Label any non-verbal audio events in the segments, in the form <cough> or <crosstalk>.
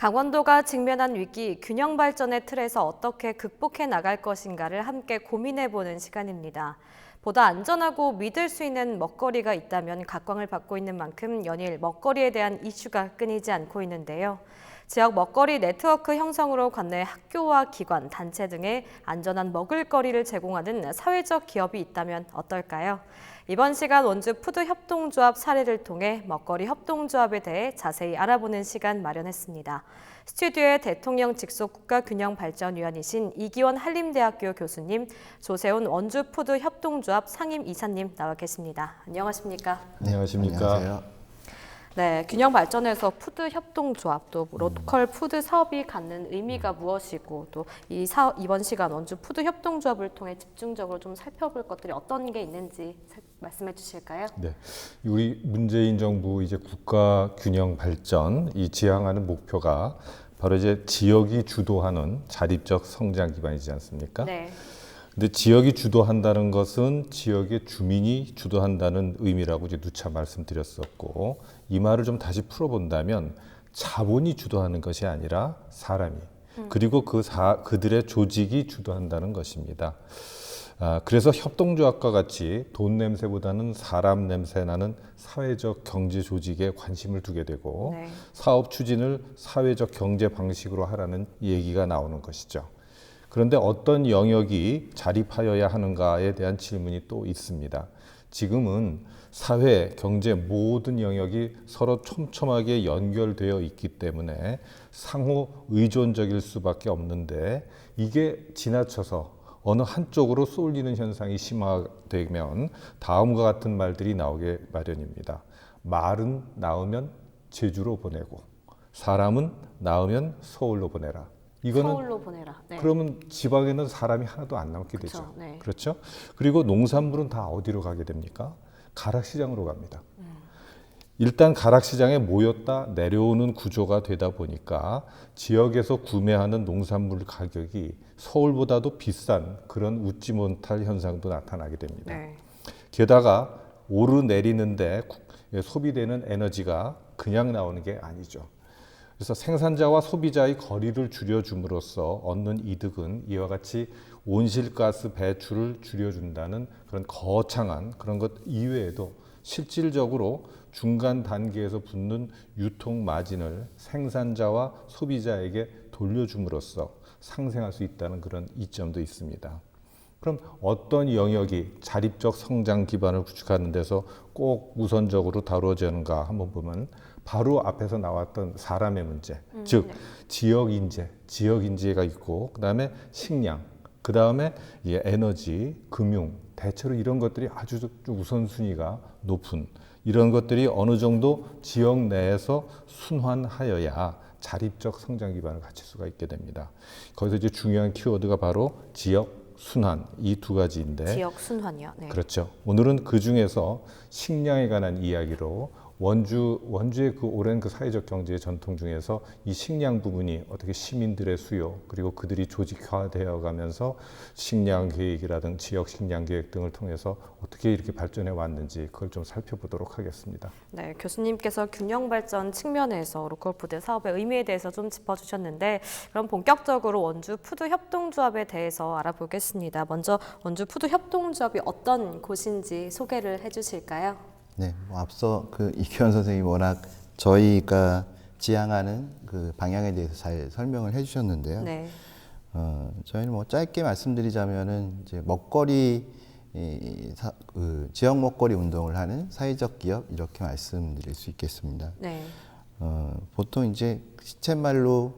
강원도가 직면한 위기, 균형 발전의 틀에서 어떻게 극복해 나갈 것인가를 함께 고민해 보는 시간입니다. 보다 안전하고 믿을 수 있는 먹거리가 있다면 각광을 받고 있는 만큼 연일 먹거리에 대한 이슈가 끊이지 않고 있는데요. 지역 먹거리 네트워크 형성으로 관내 학교와 기관, 단체 등의 안전한 먹을거리를 제공하는 사회적 기업이 있다면 어떨까요? 이번 시간 원주 푸드 협동조합 사례를 통해 먹거리 협동조합에 대해 자세히 알아보는 시간 마련했습니다. 스튜디오에 대통령 직속 국가균형발전위원이신 이기원 한림대학교 교수님, 조세훈 원주 푸드 협동조합 상임 이사님 나와 계십니다. 안녕하십니까? 안녕하십니까. 안녕하세요. 네, 균형 발전에서 푸드 협동조합 또 로컬 푸드 사업이 갖는 의미가 무엇이고 또 이 이번 시간 원주 푸드 협동조합을 통해 집중적으로 좀 살펴볼 것들이 어떤 게 있는지 살- 말씀해 주실까요? 네, 우리 문재인 정부 이제 국가 균형 발전 이 지향하는 목표가 바로 이제 지역이 주도하는 자립적 성장 기반이지 않습니까? 네, 근데 지역이 주도한다는 것은 지역의 주민이 주도한다는 의미라고 이제 누차 말씀드렸었고 이 말을 좀 다시 풀어본다면 자본이 주도하는 것이 아니라 사람이 그리고 그 사, 그들의 조직이 주도한다는 것입니다. 아, 그래서 협동조합과 같이 돈 냄새보다는 사람 냄새 나는 사회적 경제 조직에 관심을 두게 되고 네. 사업 추진을 사회적 경제 방식으로 하라는 얘기가 나오는 것이죠. 그런데 어떤 영역이 자립하여야 하는가에 대한 질문이 또 있습니다. 지금은 사회, 경제 모든 영역이 서로 촘촘하게 연결되어 있기 때문에 상호 의존적일 수밖에 없는데 이게 지나쳐서 어느 한쪽으로 쏠리는 현상이 심화되면 다음과 같은 말들이 나오게 마련입니다. 말은 낳으면 제주로 보내고 사람은 낳으면 서울로 보내라. 이거는 서울로 보내라. 네. 그러면 지방에는 사람이 하나도 안 남게 그쵸, 되죠. 네. 그렇죠? 그리고 농산물은 다 어디로 가게 됩니까? 가락시장으로 갑니다. 일단 가락시장에 모였다 내려오는 구조가 되다 보니까 지역에서 구매하는 농산물 가격이 서울보다도 비싼 그런 웃지 못할 현상도 나타나게 됩니다. 네. 게다가 오르내리는데 소비되는 에너지가 그냥 나오는 게 아니죠. 그래서 생산자와 소비자의 거리를 줄여줌으로써 얻는 이득은 이와 같이 온실가스 배출을 줄여준다는 그런 거창한 그런 것 이외에도 실질적으로 중간 단계에서 붙는 유통 마진을 생산자와 소비자에게 돌려줌으로써 상생할 수 있다는 그런 이점도 있습니다. 그럼 어떤 영역이 자립적 성장 기반을 구축하는 데서 꼭 우선적으로 다루어지는가 한번 보면 바로 앞에서 나왔던 사람의 문제, 즉 지역 인재, 지역 인재가 있고 그다음에 식량, 그다음에 이 에너지, 금융, 대체로 이런 것들이 아주 좀 우선순위가 높은 이런 것들이 어느 정도 지역 내에서 순환하여야 자립적 성장 기반을 갖출 수가 있게 됩니다. 거기서 이제 중요한 키워드가 바로 지역 순환 이 두 가지인데 지역 순환이요. 네. 그렇죠. 오늘은 그 중에서 식량에 관한 이야기로 원주 원주의 그 오랜 그 사회적 경제의 전통 중에서 이 식량 부분이 어떻게 시민들의 수요 그리고 그들이 조직화되어 가면서 식량 계획이라든 지역 식량 계획 등을 통해서 어떻게 이렇게 발전해 왔는지 그걸 좀 살펴보도록 하겠습니다. 네, 교수님께서 균형 발전 측면에서 로컬 푸드 사업의 의미에 대해서 좀 짚어주셨는데 그럼 본격적으로 원주 푸드 협동조합에 대해서 알아보겠습니다. 먼저 원주 푸드 협동조합이 어떤 곳인지 소개를 해주실까요? 네, 뭐 앞서 그 <laughs> 이규현 선생님이 워낙 저희가 지향하는 그 방향에 대해서 잘 설명을 해주셨는데요. 네, 어, 저희는 뭐 짧게 말씀드리자면은 이제 먹거리 이, 사, 그 지역 먹거리 운동을 하는 사회적 기업 이렇게 말씀드릴 수 있겠습니다. 네, 어, 보통 이제 시쳇말로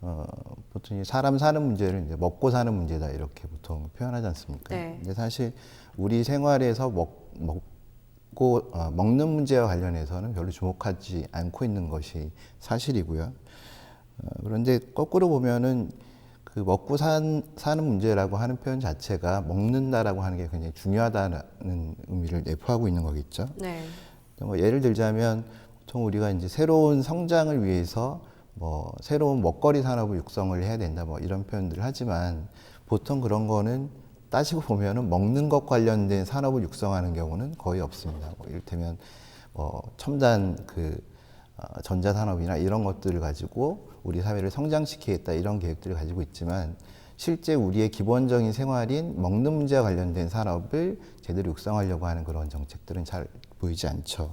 어, 보통 이제 사람 사는 문제를 이제 먹고 사는 문제다 이렇게 보통 표현하지 않습니까? 네. 근데 사실 우리 생활에서 먹, 먹 고 어, 먹는 문제와 관련해서는 별로 주목하지 않고 있는 것이 사실이고요. 어, 그런데 거꾸로 보면은 그 먹고 산, 사는 문제라고 하는 표현 자체가 먹는다라고 하는 게 굉장히 중요하다는 의미를 내포하고 있는 거겠죠. 네, 뭐 예를 들자면 보통 우리가 이제 새로운 성장을 위해서 뭐 새로운 먹거리 산업을 육성을 해야 된다 뭐 이런 표현들을 하지만 보통 그런 거는 따지고 보면은 먹는 것 관련된 산업을 육성하는 경우는 거의 없습니다. 뭐 이를테면 뭐 첨단 그 어, 전자산업이나 이런 것들을 가지고 우리 사회를 성장시키겠다 이런 계획들을 가지고 있지만 실제 우리의 기본적인 생활인 먹는 문제와 관련된 산업을 제대로 육성하려고 하는 그런 정책들은 잘 보이지 않죠.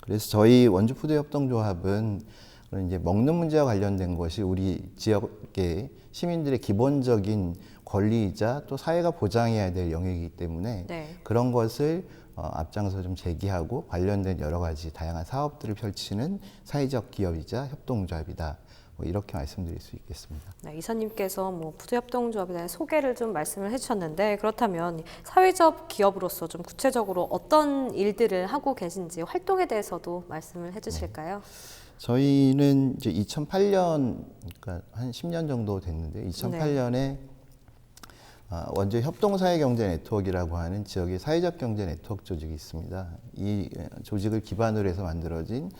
그래서 저희 원주푸드 협동조합은 그런 이제 먹는 문제와 관련된 것이 우리 지역의 시민들의 기본적인 권리이자 또 사회가 보장해야 될 영역이기 때문에 네. 그런 것을 어, 앞장서 좀 제기하고 관련된 여러 가지 다양한 사업들을 펼치는 사회적 기업이자 협동조합이다. 뭐 이렇게 말씀드릴 수 있겠습니다. 네, 이사님께서 뭐 부두협동조합에 대한 소개를 좀 말씀을 해주셨는데 그렇다면 사회적 기업으로서 좀 구체적으로 어떤 일들을 하고 계신지 활동에 대해서도 말씀을 해주실까요? 저희는 이제 2008년, 그러니까 한 10년 정도 됐는데 2008년에 아, 원주 협동사회 경제 네트워크라고 하는 지역의 사회적 경제 네트워크 조직이 있습니다. 이 에, 조직을 기반으로 해서 만들어진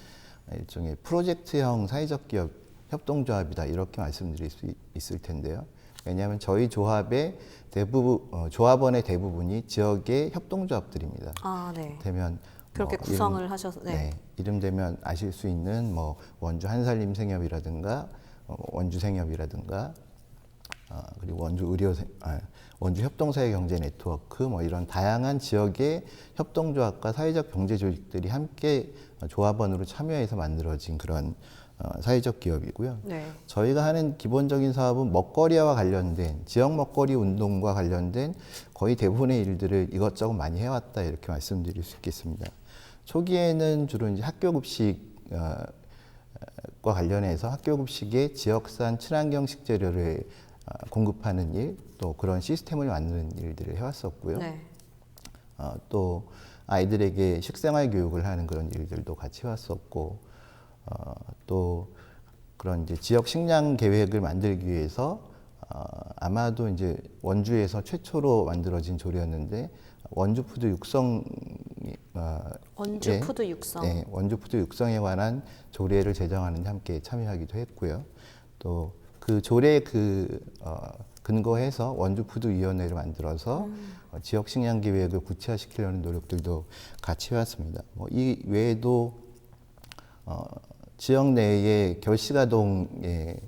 일종의 프로젝트형 사회적 기업 협동조합이다 이렇게 말씀드릴 수 있- 있을 텐데요. 왜냐하면 저희 조합의 대부분 어, 조합원의 대부분이 지역의 협동조합들입니다. 아, 네. 되면 그렇게 뭐 구성을 이름- 하셔서 네. 네. 이름 되면 아실 수 있는 뭐 원주 한살림 생협이라든가 어, 원주 생협이라든가 어, 그리고 원주 의료 생- 아, 원주 협동사회 경제 네트워크 뭐 이런 다양한 지역의 협동조합과 사회적 경제 조직들이 함께 어, 조합원으로 참여해서 만들어진 그런 어, 사회적 기업이고요. 네. 저희가 하는 기본적인 사업은 먹거리와 관련된 지역 먹거리 운동과 관련된 거의 대부분의 일들을 이것저것 많이 해왔다 이렇게 말씀드릴 수 있겠습니다. 초기에는 주로 이제 학교 급식 어, 과 관련해서 학교 급식에 지역산 친환경 식재료를 어, 공급하는 일, 또 그런 시스템을 만드는 일들을 해왔었고요. 네. 어, 또 아이들에게 식생활 교육을 하는 그런 일들도 같이 해왔었고, 어, 또 그런 이제 지역 식량 계획을 만들기 위해서 어, 아마도 이제 원주에서 최초로 만들어진 조례였는데 원주 푸드 육성 어, 원주 예. 푸드 육성. 네, 원주 푸드 육성에 관한 조례를 제정하는 데 함께 참여하기도 했고요. 또 그 조례 그 어, 근거해서 원주 푸드 위원회를 만들어서 어, 지역 식량 계획을 구체화시키려는 노력들도 같이 해왔습니다. 뭐 이 외에도 어, 지역 내에 결식아동에게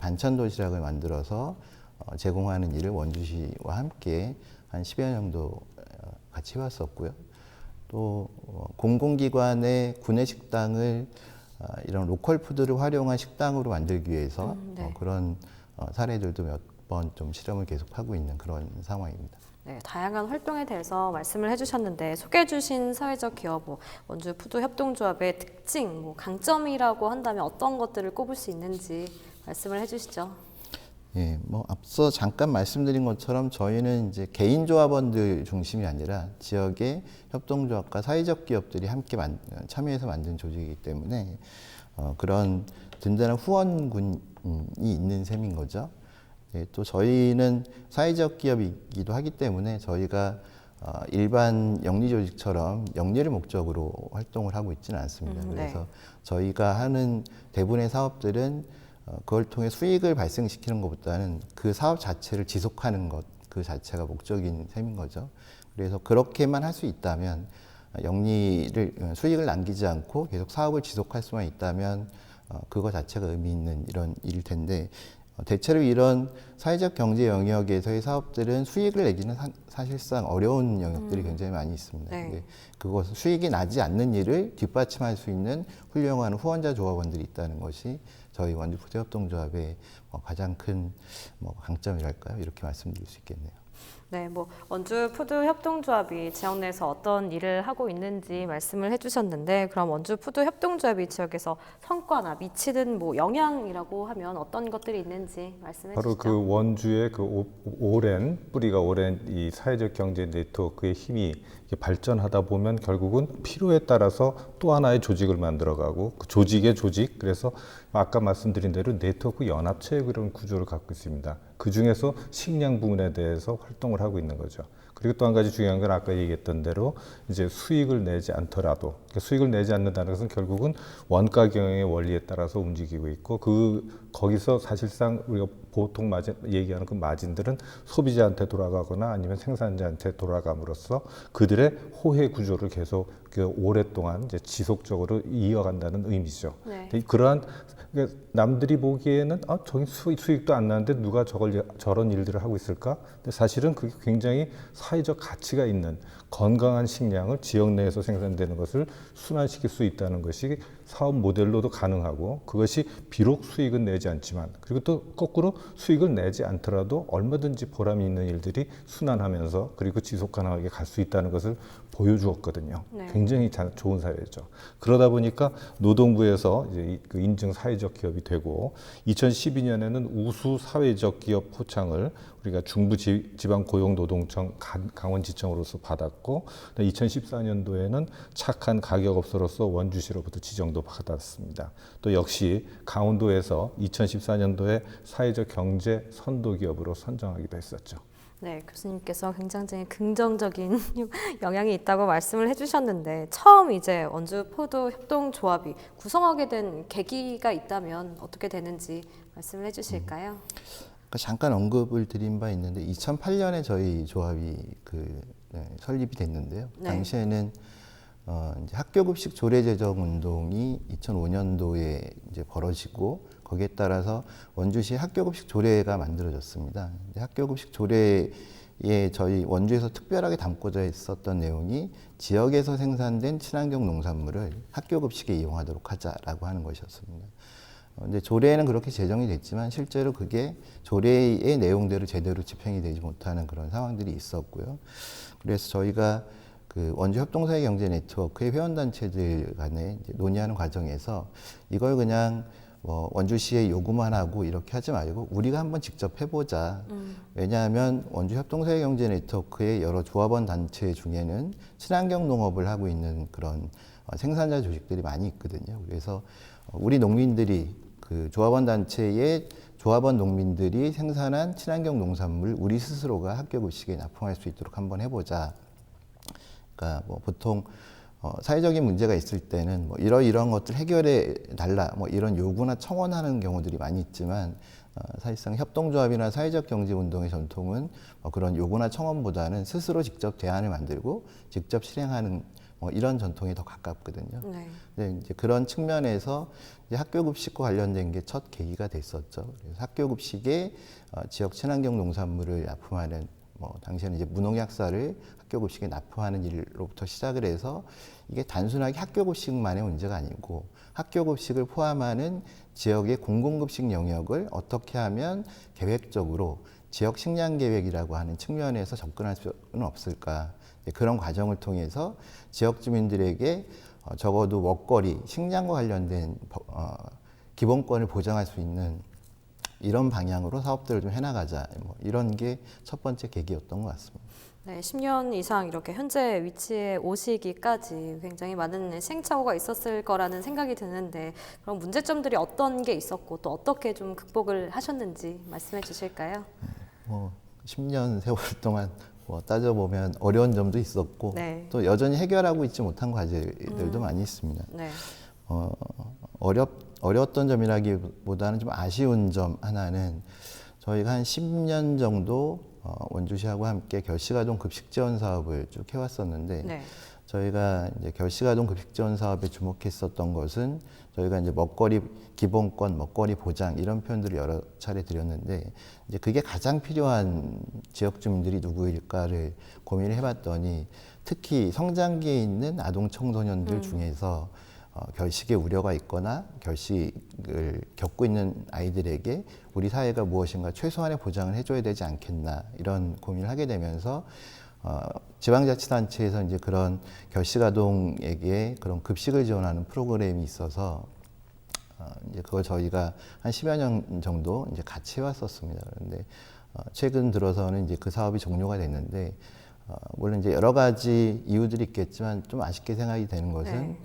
반찬 도시락을 만들어서 어, 제공하는 일을 원주시와 함께 한 10여 년 정도 어, 같이 해왔었고요. 또 어, 공공기관의 구내 식당을 어, 이런 로컬 푸드를 활용한 식당으로 만들기 위해서 음, 네. 어, 그런 어, 사례들도 몇 번 좀 실험을 계속하고 있는 그런 상황입니다. 네, 다양한 활동에 대해서 말씀을 해주셨는데 소개해주신 사회적 기업, 뭐 원주 푸드 협동조합의 특징, 뭐 강점이라고 한다면 어떤 것들을 꼽을 수 있는지 말씀을 해주시죠. 예, 뭐 앞서 잠깐 말씀드린 것처럼 저희는 이제 개인 조합원들 중심이 아니라 지역의 협동조합과 사회적 기업들이 함께 만, 참여해서 만든 조직이기 때문에 어, 그런 든든한 후원군이 있는 셈인 거죠. 예, 또 저희는 사회적 기업이기도 하기 때문에 저희가 어, 일반 영리 조직처럼 영리를 목적으로 활동을 하고 있지는 않습니다. 음, 네. 그래서 저희가 하는 대부분의 사업들은 어, 그걸 통해 수익을 발생시키는 것보다는 그 사업 자체를 지속하는 것 그 자체가 목적인 셈인 거죠. 그래서 그렇게만 할 수 있다면 어, 영리를 어, 수익을 남기지 않고 계속 사업을 지속할 수만 있다면 어, 그거 자체가 의미 있는 이런 일일 텐데 어, 대체로 이런 사회적 경제 영역에서의 사업들은 수익을 내기는 사, 실상 어려운 영역들이 굉장히 많이 있습니다. 네. 근데 그것 수익이 나지 않는 일을 뒷받침할 수 있는 훌륭한 후원자 조합원들이 있다는 것이 저희 원주푸드 협동조합의 뭐 가장 큰뭐 강점이랄까요? 이렇게 말씀드릴 수 있겠네요. 네, 뭐 원주 푸드 협동조합이 지역 내에서 어떤 일을 하고 있는지 말씀을 해주셨는데, 그럼 원주 푸드 협동조합이 지역에서 성과나 미치는 뭐 영향이라고 하면 어떤 것들이 있는지 말씀해 바로 주시죠. 그 원주의 그 오- 오랜 뿌리가 오랜 이 사회적 경제 네트워크의 힘이 발전하다 보면 결국은 필요에 따라서 또 하나의 조직을 만들어가고 그 조직의 조직 그래서 아까 말씀드린 대로 네트워크 연합체의 그런 구조를 갖고 있습니다. 그 중에서 식량 부분에 대해서 활동을 하고 있는 거죠. 그리고 또 한 가지 중요한 건 아까 얘기했던 대로 이제 수익을 내지 않더라도 그러니까 수익을 내지 않는다는 것은 결국은 원가 경영의 원리에 따라서 움직이고 있고 그 거기서 사실상 우리가 보통 마진 얘기하는 그 마진들은 소비자한테 돌아가거나 아니면 생산자한테 돌아감으로써 그들의 호혜 구조를 계속 그 오랫동안 이제 지속적으로 이어간다는 의미죠. 네. 그러한 그러니까 남들이 보기에는 아, 저기 수익, 수익 도 안 나는데 누가 저걸 저런 일들을 하고 있을까? 근데 사실은 그게 굉장히 사회적 가치가 있는 건강한 식량을 지역 내에서 생산되는 것을 순환시킬 수 있다는 것이 사업 모델로도 가능하고 그것이 비록 수익은 내지 않지만 그리고 또 거꾸로 수익을 내지 않더라도 얼마든지 보람이 있는 일들이 순환하면서 그리고 지속 가능하게 갈 수 있다는 것을 보여주었거든요. 네. 굉장히 자- 좋은 사회죠. 그러다 보니까 노동부에서 이제 이- 그 인증 사회적 기업이 되고 2012년에는 우수 사회적 기업 포창을 우리가 중부 지, 방 고용노동청 강- 강원지청으로서 받았고 2014년도에는 착한 가격업소로서 원주시로부터 지정도 받았습니다. 또 역시 강원도에서 2014년도에 사회적 경제 선도 기업으로 선정하기도 했었죠. 네, 교수님께서 굉장히 긍정적인 <laughs> 영향이 있다고 말씀을 해주셨는데 처음 이제 원주 포도 협동조합이 구성하게 된 계기가 있다면 어떻게 되는지 말씀을 해주실까요? 잠깐 언급을 드린 바 있는데 2008년에 저희 조합이 그 네, 설립이 됐는데요. 네. 당시에는 어, 학교급식 조례 제정 운동이 2005년도에 이제 벌어지고 거기에 따라서 원주시 학교급식 조례가 만들어졌습니다. 학교급식 조례에 저희 원주에서 특별하게 담고자 했었던 내용이 지역에서 생산된 친환경 농산물을 학교급식에 이용하도록 하자라고 하는 것이었습니다. 어, 근데 조례에는 그렇게 제정이 됐지만 실제로 그게 조례의 내용대로 제대로 집행이 되지 못하는 그런 상황들이 있었고요. 그래서 저희가 그 원주 협동사회 경제 네트워크의 회원 단체들 간에 이제 논의하는 과정에서 이걸 그냥 뭐 원주시에 요구만 하고 이렇게 하지 말고 우리가 한번 직접 해보자. 왜냐하면 원주 협동사회 경제 네트워크의 여러 조합원 단체 중에는 친환경 농업을 하고 있는 그런 어, 생산자 조직들이 많이 있거든요. 그래서 어, 우리 농민들이 그 조합원 단체의 조합원 농민들이 생산한 친환경 농산물 우리 스스로가 학교 급식에 납품할 수 있도록 한번 해보자. 그러니까 뭐 보통 어, 사회적인 문제가 있을 때는 뭐 이러 이런 것들 해결해 달라 뭐 이런 요구나 청원하는 경우들이 많이 있지만 어, 사실상 협동조합이나 사회적 경제 운동의 전통은 뭐 그런 요구나 청원보다는 스스로 직접 대안을 만들고 직접 실행하는 뭐 이런 전통이 더 가깝거든요. 네. 네, 이제 그런 측면에서 이제 학교급식과 관련된 게 첫 계기가 됐었죠. 그래서 학교급식에 어, 지역 친환경 농산물을 납품하는 뭐 당시에는 이제 무농약사를 학교 급식에 납품하는 일로부터 시작을 해서 이게 단순하게 학교 급식만의 문제가 아니고 학교 급식을 포함하는 지역의 공공급식 영역을 어떻게 하면 계획적으로 지역 식량 계획이라고 하는 측면에서 접근할 수는 없을까 그런 과정을 통해서 지역 주민들에게 어, 적어도 먹거리, 식량과 관련된 법- 어, 기본권을 보장할 수 있는 이런 방향으로 사업들을 좀 해나가자 뭐 이런 게 첫 번째 계기였던 것 같습니다. 네, 10년 이상 이렇게 현재 위치에 오시기까지 굉장히 많은 생착오가 있었을 거라는 생각이 드는데 그런 문제점들이 어떤 게 있었고 또 어떻게 좀 극복을 하셨는지 말씀해 주실까요? 뭐 10년 세월 <laughs> 동안 뭐 따져보면 어려운 점도 있었고 네. 또 여전히 해결하고 있지 못한 과제들도 많이 있습니다. 네. 어, 어렵, 어려웠던 점이라기보다는 좀 아쉬운 점 하나는 저희가 한 10년 정도 어, 원주시하고 함께 결식아동 급식 지원 사업을 쭉 해왔었는데 네. 저희가 이제 결식아동 급식 지원 사업에 주목했었던 것은 저희가 이제 먹거리 기본권, 먹거리 보장 이런 표현들을 여러 차례 드렸는데 이제 그게 가장 필요한 지역 주민들이 누구일까를 고민을 해봤더니 특히 성장기에 있는 아동 청소년들 중에서 어, 결식의 우려가 있거나 결식을 겪고 있는 아이들에게 우리 사회가 무엇인가 최소한의 보장을 해줘야 되지 않겠나 이런 고민을 하게 되면서 어, 지방자치단체에서 이제 그런 결식 아동에게 그런 급식을 지원하는 프로그램이 있어서 어, 이제 그걸 저희가 한 10여 년 정도 이제 같이 해왔었습니다. 그런데 어, 최근 들어서는 이제 그 사업이 종료가 됐는데 어, 물론 이제 여러 가지 이유들이 있겠지만 좀 아쉽게 생각이 되는 것은 네.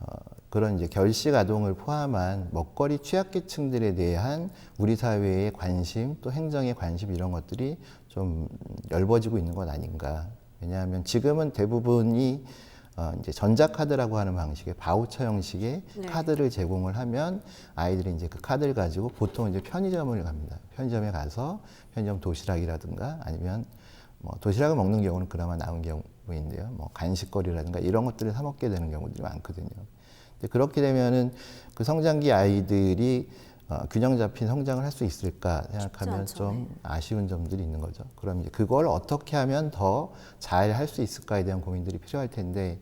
어, 그런 이제 결식 아동을 포함한 먹거리 취약계층들에 대한 우리 사회의 관심 또 행정의 관심 이런 것들이 좀 열버지고 있는 것 아닌가. 왜냐하면 지금은 대부분이 어, 이제 전자카드라고 하는 방식의 바우처 형식의 네. 카드를 제공을 하면 아이들이 이제 그 카드를 가지고 보통 이제 편의점을 갑니다. 편의점에 가서 편의점 도시락이라든가 아니면 뭐 도시락을 먹는 경우는 그나마 나은 경우 보이는데요. 뭐 간식거리라든가 이런 것들을 사 먹게 되는 경우들이 많거든요. 그렇게 되면은 그 성장기 아이들이 어, 균형 잡힌 성장을 할 수 있을까 생각하면. 좀 아쉬운 점들이 있는 거죠. 그럼 이제 그걸 어떻게 하면 더 잘 할 수 있을까에 대한 고민들이 필요할 텐데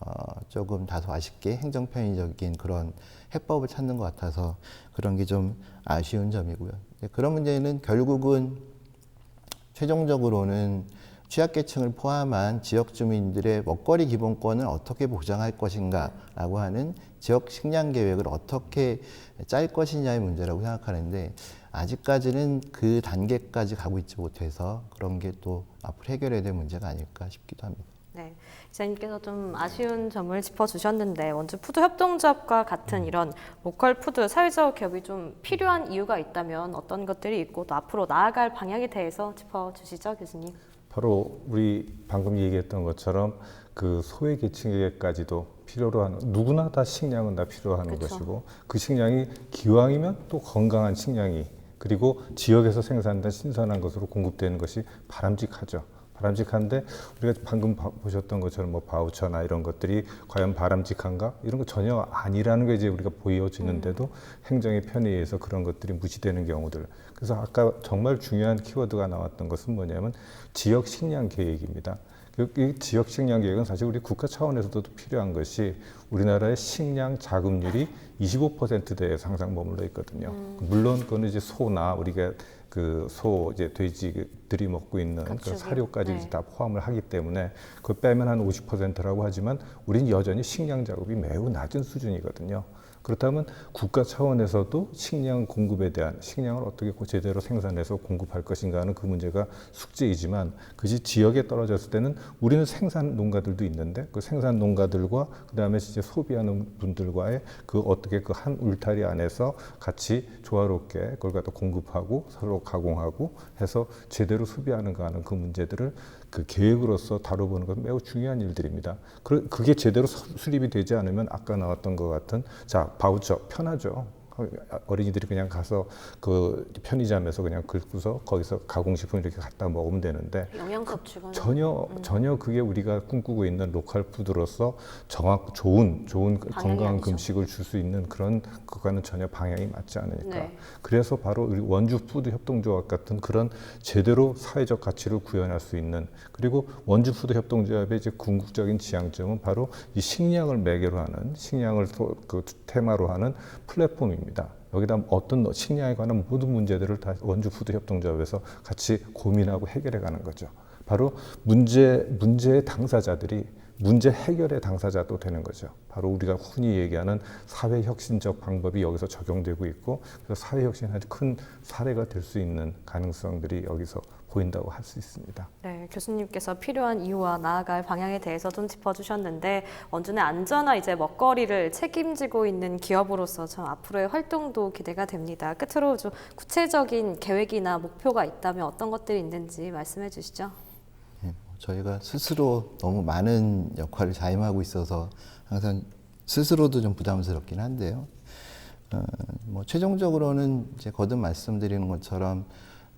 어, 조금 다소 아쉽게 행정 편의적인 그런 해법을 찾는 것 같아서 그런 게 좀 아쉬운 점이고요. 그런 문제는 결국은 최종적으로는 취약계층을 포함한 지역 주민들의 먹거리 기본권을 어떻게 보장할 것인가라고 하는 지역 식량 계획을 어떻게 짤 것이냐의 문제라고 생각하는데 아직까지는 그 단계까지 가고 있지 못해서 그런 게 또 앞으로 해결해야 될 문제가 아닐까 싶기도 합니다. 네, 기자님께서 좀 아쉬운 점을 짚어주셨는데 원주 푸드 협동조합과 같은 이런 로컬 푸드 사회적 기업이 좀 필요한 이유가 있다면 어떤 것들이 있고 또 앞으로 나아갈 방향에 대해서 짚어주시죠, 교수님. 바로 우리 방금 얘기했던 것처럼 그 소외 계층에게까지도 필요로 하는 누구나 다 식량은 다 필요하는 그쵸. 것이고 그 식량이 기왕이면 또 건강한 식량이 그리고 지역에서 생산된 신선한 것으로 공급되는 것이 바람직하죠. 바람직한데 우리가 방금 봐- 보셨던 것처럼 뭐 바우처나 이런 것들이 과연 바람직한가 이런 거 전혀 아니라는 게 이제 우리가 보여지는데도 행정의 편의에 의해서 그런 것들이 무시되는 경우들. 그래서 아까 정말 중요한 키워드가 나왔던 것은 뭐냐면 지역 식량 계획입니다. 그- 이 지역 식량 계획은 사실 우리 국가 차원에서도 필요한 것이 우리나라의 식량 자급률이 25%대에 항상 머물러 있거든요. 물론 그거는 이제 소나 우리가 그 소 이제 돼지들이 먹고 있는 그. 사료까지 네. 다 포함을 하기 때문에 그걸 빼면 한 50%라고 하지만 우리는 여전히 식량 자급이 매우 낮은 수준이거든요. 그렇다면 국가 차원에서도 식량 공급에 대한 식량을 어떻게 고- 제대로 생산해서 공급할 것인가 하는 그 문제가 숙제이지만 그것이 지역에 떨어졌을 때는 우리는 생산 농가들도 있는데 그 생산 농가들과 그다음에 이제 소비하는 분들과의 그 어떻게 그 한 울타리 안에서 같이 조화롭게 그걸 갖다 공급하고 서로 가공하고 해서 제대로 소비하는가 하는 그 문제들을 그 계획으로서 다뤄보는 건 매우 중요한 일들입니다. 그- 그게 제대로 수- 수립이 되지 않으면 아까 나왔던 것 같은 자 바우처 편하죠. 어린이들이 그냥 가서 그 편의점에서 그냥 긁고서 거기서 가공식품 이렇게 갖다 먹으면 되는데 영양 섭취가 전혀 전혀 그게 우리가 꿈꾸고 있는 로컬 푸드로서 정확 좋은 좋은 그 건강한 아니죠. 금식을 줄 수 있는 그런 그거는 전혀 방향이 맞지 않으니까 네. 그래서 바로 우리 원주 푸드 협동조합 같은 그런 제대로 사회적 가치를 구현할 수 있는 그리고 원주 푸드 협동조합의 이제 궁극적인 지향점은 바로 이 식량을 매개로 하는 식량을 소- 그 테마로 하는 플랫폼입니다. 여기다 어떤 식량에 관한 모든 문제들을 다 원주 푸드 협동조합에서 같이 고민하고 해결해 가는 거죠. 바로 문제 문제의 당사자들이 문제 해결의 당사자도 되는 거죠. 바로 우리가 흔히 얘기하는 사회 혁신적 방법이 여기서 적용되고 있고 사회 혁신의 아주 큰 사례가 될 수 있는 가능성들이 여기서 보인다고 할 수 있습니다. 네, 교수님께서 필요한 이유와 나아갈 방향에 대해서 좀 짚어주셨는데 원주의 안전한 이제 먹거리를 책임지고 있는 기업으로서 참 앞으로의 활동도 기대가 됩니다. 끝으로 좀 구체적인 계획이나 목표가 있다면 어떤 것들이 있는지 말씀해 주시죠. 예, 저희가 스스로 너무 많은 역할을 자임하고 있어서 항상 스스로도 좀 부담스럽긴 한데요. 어, 뭐 최종적으로는 이제 거듭 말씀드리는 것처럼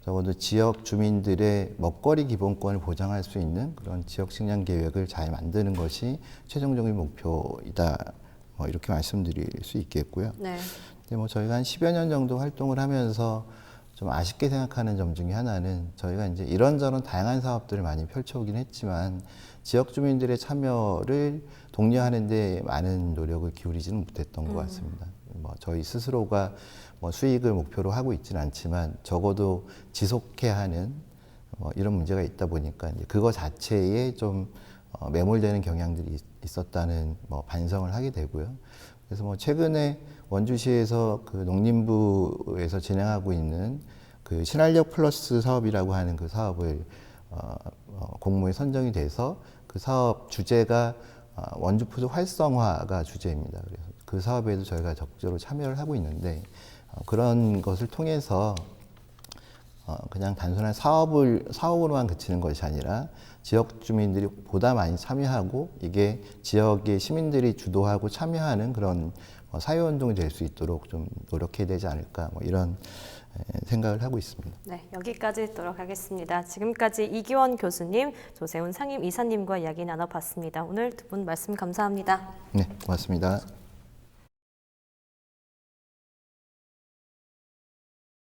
적어도 지역 주민들의 먹거리 기본권을 보장할 수 있는 그런 지역 식량 계획을 잘 만드는 것이 최종적인 목표이다. 뭐 이렇게 말씀드릴 수 있겠고요. 네. 근데 뭐 저희가 한 10여 년 정도 활동을 하면서 좀 아쉽게 생각하는 점 중에 하나는 저희가 이제 이런저런 다양한 사업들을 많이 펼쳐오긴 했지만 지역 주민들의 참여를 독려하는 데 많은 노력을 기울이지는 못했던 것 같습니다. 뭐 저희 스스로가 뭐 수익을 목표로 하고 있지는 않지만 적어도 지속해야 하는 뭐 이런 문제가 있다 보니까 그거 자체에 좀 어, 매몰되는 경향들이 있- 있었다는 뭐 반성을 하게 되고요. 그래서 뭐 최근에 원주시에서 그 농림부에서 진행하고 있는 그 신활력 플러스 사업이라고 하는 그 사업을 어, 어, 공모에 선정이 돼서 그 사업 주제가 어, 원주푸드 활성화가 주제입니다. 그래서 그 사업에도 저희가 적극적으로 참여를 하고 있는데 어, 그런 것을 통해서 어, 그냥 단순한 사업을 사업으로만 그치는 것이 아니라 지역 주민들이 보다 많이 참여하고 이게 지역의 시민들이 주도하고 참여하는 그런 어, 사회 운동이 될 수 있도록 좀 노력해야 되지 않을까 뭐 이런 생각을 하고 있습니다. 네, 여기까지 듣도록 하겠습니다. 지금까지 이기원 교수님, 조세훈 상임 이사님과 이야기 나눠봤습니다. 오늘 두 분 말씀 감사합니다. 네, 고맙습니다.